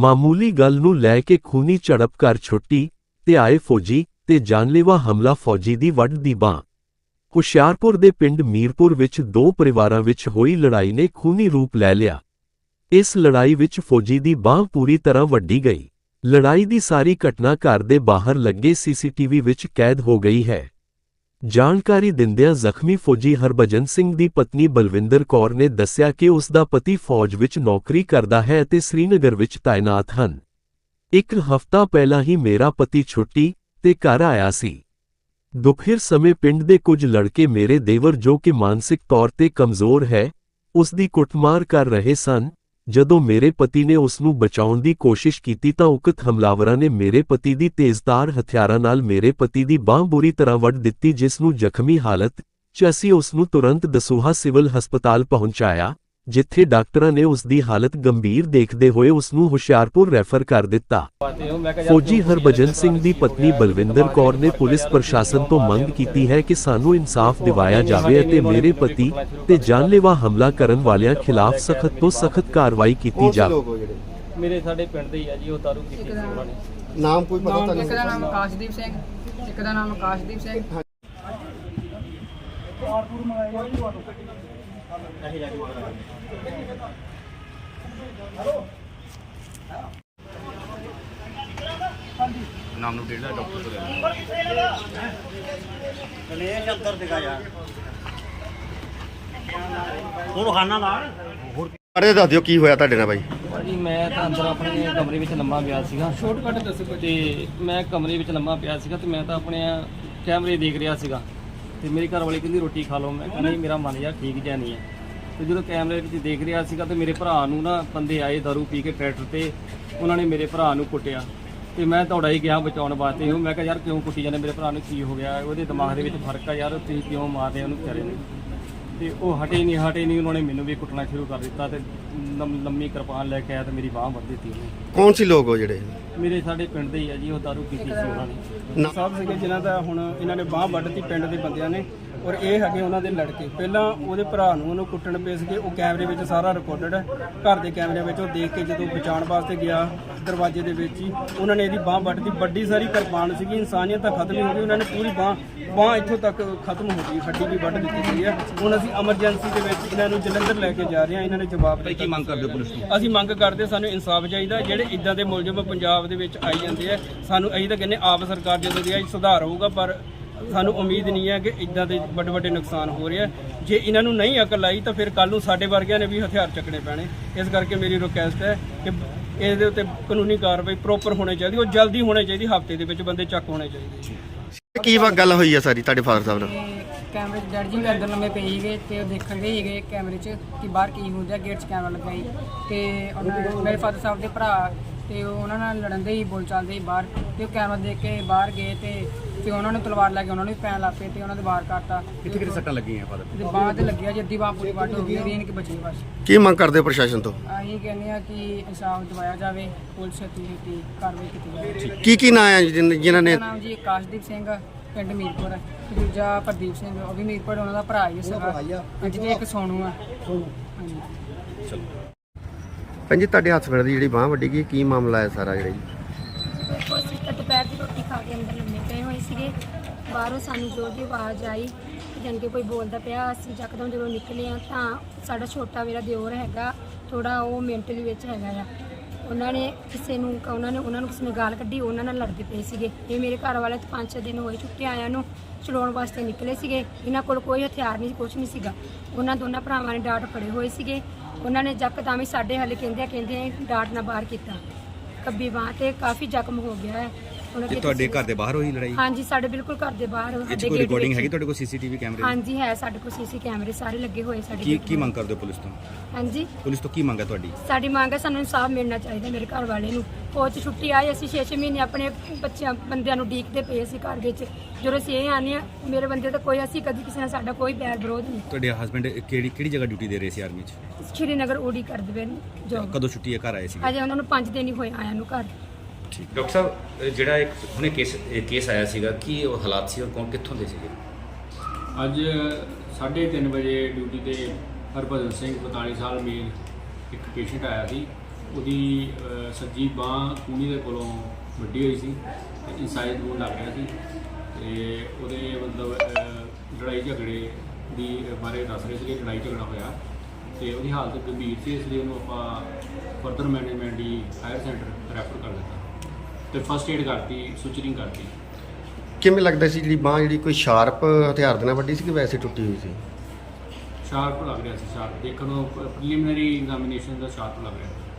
ਮਾਮੂਲੀ ਗੱਲ ਨੂੰ ਲੈ ਕੇ ਖੂਨੀ ਝੜਪ ਕਰ ਛੁੱਟੀ, ਤੇ ਆਏ ਫੌਜੀ, ਤੇ ਜਾਨਲੇਵਾ ਹਮਲਾ ਫੌਜੀ ਦੀ ਵੱਢ ਦੀ ਬਾਂਹ। ਹੁਸ਼ਿਆਰਪੁਰ ਦੇ ਪਿੰਡ ਮੀਰਪੁਰ ਵਿੱਚ ਦੋ ਪਰਿਵਾਰਾਂ ਵਿੱਚ ਹੋਈ ਲੜਾਈ ਨੇ ਖੂਨੀ ਰੂਪ ਲੈ ਲਿਆ। ਇਸ ਲੜਾਈ ਵਿੱਚ ਫੌਜੀ ਦੀ ਬਾਂਹ ਪੂਰੀ ਤਰ੍ਹਾਂ ਵੱਢੀ ਗਈ। ਲੜਾਈ ਦੀ ਸਾਰੀ ਘਟਨਾ ਘਰ ਦੇ ਬਾਹਰ ਲੱਗੇ ਸੀਸੀਟੀਵੀ ਵਿੱਚ ਕੈਦ ਹੋ ਗਈ ਹੈ। ਜਾਣਕਾਰੀ ਦਿੰਦਿਆਂ ਜ਼ਖਮੀ ਫੌਜੀ ਹਰਭਜਨ ਸਿੰਘ ਦੀ ਪਤਨੀ ਬਲਵਿੰਦਰ ਕੌਰ ਨੇ ਦੱਸਿਆ ਕਿ ਉਸ ਦਾ ਪਤੀ ਫੌਜ ਵਿੱਚ ਨੌਕਰੀ ਕਰਦਾ ਹੈ ਅਤੇ ਸ੍ਰੀਨਗਰ ਵਿੱਚ ਤਾਇਨਾਤ ਹਨ। ਇੱਕ ਹਫ਼ਤਾ ਪਹਿਲਾਂ ਹੀ ਮੇਰਾ ਪਤੀ ਛੁੱਟੀ ਤੇ ਘਰ ਆਇਆ ਸੀ। ਦੁਪਹਿਰ ਸਮੇਂ ਪਿੰਡ ਦੇ ਕੁਝ ਲੜਕੇ ਮੇਰੇ ਦੇਵਰ ਜੋ ਕਿ ਮਾਨਸਿਕ ਤੌਰ ਤੇ ਕਮਜ਼ੋਰ ਹੈ, ਉਸ ਦੀ ਕੁੱਟਮਾਰ ਕਰ ਰਹੇ ਸਨ ਜਦੋਂ ਮੇਰੇ ਪਤੀ ਨੇ ਉਸ ਨੂੰ ਬਚਾਉਣ ਦੀ ਕੋਸ਼ਿਸ਼ ਕੀਤੀ ਤਾਂ ਉਕਤ ਹਮਲਾਵਰਾਂ ਨੇ ਮੇਰੇ ਪਤੀ ਦੀ ਤੇਜ਼ਧਾਰ ਹਥਿਆਰਾਂ ਨਾਲ ਮੇਰੇ ਪਤੀ ਦੀ ਬਾਂਹ ਬੁਰੀ ਤਰ੍ਹਾਂ ਵੱਢ ਦਿੱਤੀ, ਜਿਸ ਨੂੰ ਜ਼ਖਮੀ ਹਾਲਤ 'ਚ ਅਸੀਂ ਉਸ ਨੂੰ ਤੁਰੰਤ ਦਸੂਹਾ ਸਿਵਲ ਹਸਪਤਾਲ ਪਹੁੰਚਾਇਆ। ਜਿੱਥੇ ਡਾਕਟਰਾਂ ਨੇ ਉਸ ਦੀ ਹਾਲਤ ਗੰਭੀਰ ਦੇਖਦੇ ਹੋਏ ਉਸ ਨੂੰ ਹੁਸ਼ਿਆਰਪੁਰ ਰੈਫਰ ਕਰ ਦਿੱਤਾ। ਫੌਜੀ ਹਰਭਜਨ ਸਿੰਘ ਦੀ ਪਤਨੀ ਬਲਵਿੰਦਰ ਕੌਰ ਨੇ ਪੁਲਿਸ ਪ੍ਰਸ਼ਾਸਨ ਤੋਂ ਮੰਗ ਕੀਤੀ ਹੈ ਕਿ ਸਾਨੂੰ ਇਨਸਾਫ ਦਿਵਾਇਆ ਜਾਵੇ ਅਤੇ ਮੇਰੇ ਪਤੀ ਤੇ ਜਾਨਲੇਵਾ ਹਮਲਾ ਕਰਨ ਵਾਲਿਆਂ ਖਿਲਾਫ ਸਖਤ ਤੋਂ ਸਖਤ ਕਾਰਵਾਈ ਕੀਤੀ ਜਾਵੇ। ਮੇਰੇ ਸਾਡੇ ਪਿੰਡ ਦੇ ਹੀ ਆ ਜੀ ਉਹ ਦਾਰੂ ਪੀਤੀ ਸੀ ਉਹਨਾਂ ਨੇ ਨਾਮ ਕੋਈ ਪਤਾ ਨਾਮ ਇੱਕ ਦਾ ਤੁਹਾਨੂੰ ਨਾਮ ਆਕਾਸ਼ਦੀਪ ਸਿੰਘ। ਇੱਕ ਦਾ ਨਾਮ ਆਕਾਸ਼ਦੀਪ ਸਿੰਘ। ਨਾਮ ਨੂੰ ਡੇਢ ਡਾਕਟਰ ਤੋਂ ਲੈ ਅਰੇ ਦੱਸ ਦਿਓ ਕੀ ਹੋਇਆ ਤੁਹਾਡੇ ਨਾਲ ਬਾਈ? ਭਾਜੀ ਮੈਂ ਤਾਂ ਅੰਦਰ ਆਪਣੇ ਕਮਰੇ ਵਿੱਚ ਲੰਮਾ ਪਿਆ ਸੀਗਾ। ਸ਼ਾਰਟਕਟ ਦੱਸੋ ਤੇ ਮੈਂ ਕਮਰੇ ਵਿੱਚ ਲੰਮਾ ਪਿਆ ਸੀਗਾ ਤੇ ਮੈਂ ਤਾਂ ਆਪਣੇ ਕੈਮਰੇ ਦੇਖ ਰਿਹਾ ਸੀਗਾ। ਤੇ ਮੇਰੀ ਘਰ ਵਾਲੀ ਕਹਿੰਦੀ, ਰੋਟੀ ਖਾ ਲਓ। ਮੈਂ ਕਹਿੰਦਾ ਨਹੀਂ, ਮੇਰਾ ਮਨ ਯਾਰ ਠੀਕ ਜਿਹਾ ਨਹੀਂ ਹੈ। ਤੇ ਜਦੋਂ ਕੈਮਰੇ ਵਿੱਚ ਦੇਖ ਰਿਹਾ ਸੀਗਾ ਤੇ ਮੇਰੇ ਭਰਾ ਨੂੰ ਨਾ ਬੰਦੇ ਆਏ ਦਾਰੂ ਪੀ ਕੇ ਟਰੈਕਟਰ ਤੇ, ਉਹਨਾਂ ਨੇ ਮੇਰੇ ਭਰਾ ਨੂੰ ਕੁੱਟਿਆ। ਤੇ ਮੈਂ ਦੌੜਾ ਹੀ ਗਿਆ ਬਚਾਉਣ ਵਾਸਤੇ। ਉਹ ਮੈਂ ਕਿਹਾ, ਯਾਰ, ਕਿਉਂ ਕੁੱਟੀ ਜਾਂਦੇ? ਮੇਰੇ ਭਰਾ ਨੂੰ ਕੀ ਹੋ ਗਿਆ? ਉਹਦੇ ਦਿਮਾਗ ਦੇ ਵਿੱਚ ਫ਼ਰਕ ਆ ਯਾਰ, ਤੁਸੀਂ ਕਿਉਂ ਮਾਰਦੇ ਉਹਨੂੰ ਵਿਚਾਰੇ ਨੂੰ? ਤੇ ਉਹ ਹਟੇ ਨਹੀਂ ਹਟੇ ਨਹੀਂ ਉਹਨਾਂ ਨੇ ਮੈਨੂੰ ਵੀ ਕੁੱਟਣਾ ਸ਼ੁਰੂ ਕਰ ਦਿੱਤਾ ਤੇ ਲੰਮ- ਲੰਮੀ ਕਿਰਪਾਨ ਲੈ ਕੇ ਆਇਆ ਤੇ ਮੇਰੀ ਬਾਹ ਵੱਢ ਦਿੱਤੀ ਉਹਨੇ। ਕੌਣ ਸੀ ਲੋਕ ਹੋ ਜਿਹੜੇ? ਮੇਰੇ ਸਾਡੇ ਪਿੰਡ ਦੇ ਹੀ ਆ ਜੀ ਉਹ ਦਾਰੂ ਪੀਤੀ ਸੀ ਉਹਨਾਂ ਨੇ। ਨਾ- ਸਾਹਿਬ ਸੀਗੇ ਜਿਨ੍ਹਾਂ ਦਾ ਹੁਣ ਇਹਨਾਂ ਨੇ ਬਾਹ ਵੱਢਤੀ ਪਿੰਡ ਦੇ ਬੰਦਿਆਂ ਨੇ। ਔਰ ਇਹ ਹੈਗੇ ਉਹਨਾਂ ਦੇ ਲੜਕੇ। ਪਹਿਲਾਂ ਉਹਦੇ ਭਰਾ ਨੂੰ ਉਹਨੂੰ ਕੁੱਟਣ ਪਏ ਸੀਗੇ ਉਹ ਕੈਮਰੇ ਵਿੱਚ ਸਾਰਾ ਰਿਕਾਰਡਡ ਹੈ। ਘਰ ਦੇ ਕੈਮਰੇ ਵਿੱਚ ਉਹ ਦੇਖ ਕੇ ਜਦੋਂ ਬਚਾਉਣ ਵਾਸਤੇ ਗਿਆ ਦਰਵਾਜ਼ੇ ਦੇ ਵਿੱਚ ਹੀ ਉਹਨਾਂ ਨੇ ਇਹਦੀ ਬਾਹ ਵੱਢਤੀ। ਵੱਡੀ ਸਾਰੀ ਕਿਰਪਾਨ ਸੀਗੀ ਇਨਸਾਨੀਅਤ ਤਾਂ ਖਤਮ ਹੀ ਗਈ। ਉਹਨਾਂ ਨੇ ਪੂਰੀ ਬਾਹ ਬਾਹ ਇੱਥੋਂ ਤੱਕ ਖਤਮ ਹੋ ਗਈ ਹੱਡੀ ਵੀ ਵੱਢ ਦਿੱਤੀ ਗਈ ਹੈ। ਹੁਣ ਅਸੀਂ ਐਮਰਜੈਂਸੀ ਦੇ ਵਿੱਚ ਇਹਨਾਂ ਨੂੰ ਜਲੰਧਰ ਲੈ ਕੇ ਜਾ ਰਹੇ ਹਾਂ। ਇਹਨਾਂ ਨੇ ਜਵਾਬ ਭਾਈ ਕੀ ਮੰਗ ਕਰਦੇ ਪੁਲਿਸ ਤੋਂ? ਅਸੀਂ ਮੰਗ ਕਰਦੇ ਸਾਨੂੰ ਇਨਸਾਫ ਚਾਹੀਦਾ ਜਿਹੜੇ ਇਦਾਂ ਦੇ ਮੁਲਜ਼ਮ ਪੰਜਾਬ ਦੇ ਵਿੱਚ ਆਈ ਜਾਂਦੇ ਆ ਸਾਨੂੰ ਅਸੀਂ ਤਾਂ ਕਹਿੰਦੇ ਆਪ ਸਰਕਾਰ ਜਦੋਂ ਦੀ ਆਈ ਸੁਧਾਰ ਹੋਊਗਾ ਪਰ ਸਾਨੂੰ ਉਮੀਦ ਨਹੀਂ ਹੈ ਕਿ ਇਦਾਂ ਦੇ ਵੱਡੇ ਵੱਡੇ ਨੁਕਸਾਨ ਹੋ ਰਹੇ ਆ ਜੇ ਇਹਨਾਂ ਨੂੰ ਨਹੀਂ ਅਕਲ ਆਈ ਤਾਂ ਫਿਰ ਕੱਲ ਨੂੰ ਸਾਡੇ ਵਰਗਿਆਂ ਨੇ ਵੀ ਹਥਿਆਰ ਚੱਕਣੇ ਪੈਣੇ। ਇਸ ਕਰਕੇ ਮੇਰੀ ਰਿਕੁਐਸਟ ਹੈ ਕਿ ਇਹਦੇ ਉੱਤੇ ਕਾਨੂੰਨੀ ਕਾਰਵਾਈ ਪ੍ਰੋਪਰ ਹੋਣੀ ਚਾਹੀਦੀ ਉਹ ਜਲਦੀ ਹੋਣੀ ਚਾਹੀਦੀ ਹਫ਼ਤੇ ਦੇ ਵਿੱਚ ਬੰਦੇ ਚੱਕ ਹੋਣੇ ਚਾਹੀਦੇ ਕੀ ਵਾ ਗੱਲ ਹੋਈ ਹੈ ਸਾਰੀ ਤੁਹਾਡੇ ਫਾਦਰ ਸਾਹਿਬ ਨਾਲ? ਕੈਮਰੇ 'ਚ ਡੈਡ ਜੀ ਮੇਰੇ ਅੰਦਰ ਲੰਮੇ ਪਏ ਸੀਗੇ ਤੇ ਉਹ ਦੇਖਣ ਗਏ ਸੀਗੇ ਕੈਮਰੇ 'ਚ ਕਿ ਬਾਹਰ ਕੀ ਹੁੰਦਾ ਗੇਟ 'ਚ ਕੈਮਰਾ ਲੱਗਾ ਸੀ। ਤੇ ਉਹਨਾਂ ਮੇਰੇ ਫਾਦਰ ਸਾਹਿਬ ਦੇ ਭਰਾ ਤੇ ਉਹ ਉਹਨਾਂ ਨਾਲ ਲੜਨ ਦੇ ਹੀ ਬੋਲ ਚੱਲਦੇ ਸੀ ਬਾਹਰ। ਤੇ ਉਹ ਕੈਮਰਾ ਦੇਖ ਕੇ ਬਾਹਰ ਗਏ ਤੇ ਤੇ ਉਹਨਾਂ ਨੂੰ ਤਲਵਾਰ ਲੈ ਕੇ ਉਹਨਾਂ ਨੂੰ ਵੀ ਪੈਣ ਲੱਗ ਪਏ ਤੇ ਉਹਨਾਂ ਦੇ ਬਾਹਰ ਕੱਟਤਾ ਕਿੱਥੇ ਕਿੱਥੇ ਸੱਟਾਂ ਲੱਗੀਆਂ ਫਾਦਰ? ਤੇ ਬਾਂਹ ਤੇ ਲੱਗਿਆ ਜੀ ਅੱਧੀ ਬਾਂਹ ਪੂਰੀ ਵੱਢ ਹੋ ਗਈ ਰੇਨ ਕਿ ਬਚੀ ਬਸ। ਕੀ ਮੰਗ ਕਰਦੇ ਹੋ ਪ੍ਰਸ਼ਾਸਨ ਤੋਂ? ਅਸੀਂ ਕਹਿੰਦੇ ਆ ਕਿ ਇਨਸਾਫ ਦਿਵਾਇਆ ਜਾਵੇ ਪੁਲਿਸ ਛੇਤੀ ਛੇਤੀ ਕਾਰਵਾਈ ਕੀਤੀ ਜਾਵੇ। ਕੀ ਕੀ ਨਾਂ ਹੈ ਜਿਨ- ਜਿਨ੍ਹਾਂ ਨੇ ਨਾਮ ਜੀ ਆਕਾਸ਼ਦੀਪ ਸਿੰਘ ਪਿੰਡ ਮੀਰਪੁਰ। ਤੇ ਦੂਜਾ ਪ੍ਰਦੀਪ ਸਿੰਘ ਉਹ ਵੀ ਮੀਰਪੁਰ ਉਹਨਾਂ ਦਾ ਭਰਾ ਹੀ ਸੀਗਾ ਹਾਂਜੀ ਤੇ ਇੱਕ ਸੋਨੂ ਆ। ਹਾਂਜੀ। ਭੈਣ ਜੀ ਤੁਹਾਡੇ ਹਸਬੰਡ ਦੀ ਜਿਹੜੀ ਬਾਹ ਵੱਡੀ ਗਈ ਕੀ ਮਾਮਲਾ ਹੈ ਸਾਰਾ ਜਿਹੜਾ ਜੀ? ਦੇਖੋ ਤਾਂ ਦੀ ਰੋਟੀ ਖਾ ਕੇ ਅੰਦਰ ਲੰਮੇ ਪਏ ਹੋਏ ਸੀਗੇ। ਬਾਹਰੋਂ ਸਾਨੂੰ ਜ਼ੋਰ ਦੀ ਆਵਾਜ਼ ਆਈ, ਜਾਣੀ ਕਿ ਕੋਈ ਬੋਲਦਾ ਪਿਆ। ਅਸੀਂ ਯਕਦਮ ਜਦੋਂ ਨਿਕਲੇ ਆ ਤਾਂ ਸਾਡਾ ਛੋਟਾ ਮੇਰਾ ਦਿਓਰ ਹੈਗਾ ਥੋੜਾ ਉਹ ਮੈਂਟਲੀ ਵਿੱਚ ਹੈਗਾ ਆ। ਉਹਨਾਂ ਨੇ ਕਿਸੇ ਨੂੰ ਉਹਨਾਂ ਨੇ, ਉਹਨਾਂ ਨੂੰ ਕਿਸੇ ਨੇ ਗਾਲ ਕੱਢੀ, ਉਹਨਾਂ ਨਾਲ ਲੜਦੇ ਪਏ ਸੀਗੇ। ਇਹ ਮੇਰੇ ਘਰ ਵਾਲੇ ਤਾਂ ਪੰਜ ਛੇ ਦਿਨ ਹੋਏ ਛੁੱਟੀ ਆਇਆ ਨੂੰ, ਚਲਾਉਣ ਵਾਸਤੇ ਨਿਕਲੇ ਸੀਗੇ। ਇਹਨਾਂ ਕੋਲ ਕੋਈ ਹਥਿਆਰ ਨਹੀਂ ਕੁਝ ਨਹੀਂ ਸੀਗਾ। ਉਹਨਾਂ ਦੋਨਾਂ ਭਰਾਵਾਂ ਨੇ ਡਾਟ ਫੜੇ ਹੋਏ ਸੀਗੇ। ਉਹਨਾਂ ਨੇ ਯਕਦਮ ਹੀ ਸਾਡੇ ਹੱਲ ਕਹਿੰਦੇ ਆ ਕਹਿੰਦੇ ਡਾਟ ਨਾਲ ਬਾਹਰ ਕੀਤਾ। ਕੱਬੀ ਬਾਂਹ ਤੇ ਕਾਫੀ ਜ਼ਖਮ ਹੋ ਗਿਆ। ਹੈ ਉਹਨਾਂ ਤੇ ਤੁਹਾਡੇ ਘਰ ਦੇ ਬਾਹਰ ਹੋਈ ਲੜਾਈ? ਹਾਂਜੀ ਸਾਡੇ ਬਿਲਕੁਲ ਘਰ ਦੇ ਬਾਹਰ ਇਹ 'ਚ ਸਾਡੇ ਕੋਈ ਗੇਟ ਰਿਕਾਰਡਿੰਗ ਵਿੱਚ। ਹੈਗੀ ਤੁਹਾਡੇ ਕੋਲ ਸੀਸੀਟੀਵੀ ਕੈਮਰੇ ਦੀ? ਹਾਂਜੀ ਹੈ ਸਾਡੇ ਕੋਲ ਸੀਸੀ ਕੈਮਰੇ ਸਾਰੇ ਲੱਗੇ ਹੋਏ ਸਾਡੇ ਕੀ। ਮੰਗ ਕਰਦੇ ਹੋ ਪੁਲਿਸ ਤੋਂ? ਹਾਂਜੀ। ਪੁਲਿਸ ਤੋਂ ਕੀ ਮੰਗ ਹੈ ਤੁਹਾਡੀ? ਸਾਡੀ ਮੰਗ ਹੈ ਸਾਨੂੰ ਇਨਸਾਫ ਮਿਲਣਾ ਚਾਹੀਦਾ ਮੇਰੇ ਘਰ ਵਾਲੇ ਨੂੰ। ਫੌਜ 'ਚ ਛੁੱਟੀ ਆਈ ਅਸੀਂ 6-6 ਮਹੀਨੇ ਆਪਣੇ ਬੱਚਿਆਂ ਬੰਦਿਆਂ ਨੂੰ ਡੀਕਦੇ ਪਏ ਸੀ ਘਰ ਵਿੱਚ। ਜਦੋਂ ਅਸੀਂ ਇਹ ਆਨੇ ਆ ਮੇਰੇ ਬੰਦੇ ਤਾਂ ਕੋਈ ਅਸੀਂ ਕਦੀ ਕਿਸੇ ਨਾਲ ਸਾਡਾ ਕੋਈ ਬੈਰ ਵਿਰੋਧ ਨਹੀਂ। ਤੁਹਾਡੇ ਹਸਬੰਡ ਕਿਹੜੀ ਕਿਹੜੀ ਜਗ੍ਹਾ ਡਿਊਟੀ ਦੇ ਰਹੇ ਸੀ ਆਰਮੀ 'ਚ? ਸ਼੍ਰੀਨਗਰ ਓਡੀ ਕਰਦੇ ਪਏ ਜੋ ਕਦੋਂ ਛੁੱਟੀ ਹੈ? ਘਰ ਆਏ ਸੀ ਅਜੇ ਉਹਨਾਂ ਨੂੰ 5 ਦਿਨ ਹੀ ਹੋਏ ਆਇਆਂ ਨੂੰ ਘਰ। ਡਾਕਟਰ ਸਾਹਿਬ ਜਿਹੜਾ ਇੱਕ ਹੁਣੇ ਕੇਸ ਕੇਸ ਆਇਆ ਸੀਗਾ ਕੀ ਉਹ ਹਾਲਾਤ ਸੀ ਔਰ ਕੌਣ ਕਿੱਥੋਂ ਦੇ ਸੀਗੇ? ਅੱਜ 3:30 ਵਜੇ ਡਿਊਟੀ ਤੇ ਹਰਭਜਨ ਸਿੰਘ 45 ਸਾਲ ਮੇਲ ਇੱਕ ਪੇਸ਼ੈਂਟ ਆਇਆ ਸੀ। ਉਹਦੀ ਸੱਜੀ ਬਾਹ ਕੂਣੀ ਦੇ ਕੋਲੋਂ ਵੱਡੀ ਹੋਈ ਸੀ ਤੇ ਇਨਸਾਈਡ ਨੂੰ ਲੱਗ ਰਿਹਾ ਸੀ ਤੇ ਉਹਦੇ ਮਤਲਬ ਲੜਾਈ ਝਗੜੇ ਦੀ ਬਾਰੇ ਦੱਸ ਰਹੇ ਸੀ ਕਿ ਲੜਾਈ ਝਗੜਾ ਹੋਇਆ ਤੇ ਉਹਦੀ ਹਾਲਤ ਗੰਭੀਰ ਸੀ ਇਸ ਲਈ ਉਹਨੂੰ ਆਪਾਂ ਫਰਦਰ ਮੈਨੇਜਮੈਂਟ ਦੀ ਹਾਇਰ ਸੈਂਟਰ ਰੈਫਰ ਕਰ ਦਿੱਤਾ। ਤੇ ਫਸਟ ਏਡ ਕਰਤੀ ਸੁਚਰਿੰਗ ਕਰਤੀ। ਕਿਵੇਂ ਲੱਗਦਾ ਸੀ ਜਿਹੜੀ ਬਾਹ ਜਿਹੜੀ ਕੋਈ ਸ਼ਾਰਪ ਹਥਿਆਰ ਦੇ ਨਾਲ ਵੱਡੀ ਸੀ ਕਿ ਵੈਸੇ ਟੁੱਟੀ ਹੋਈ ਸੀ? ਸ਼ਾਰਪ ਲੱਗ ਰਿਹਾ ਸੀ ਸ਼ਾਰਪ ਦੇਖਣ ਨੂੰ ਪ੍ਰੀਲਿਮਿਨਰੀ ਐਗਜ਼ਾਮੀਨੇਸ਼ਨ ਦਾ ਸ਼ਾਰਪ ਲੱਗ ਰਿਹਾ ਸੀ।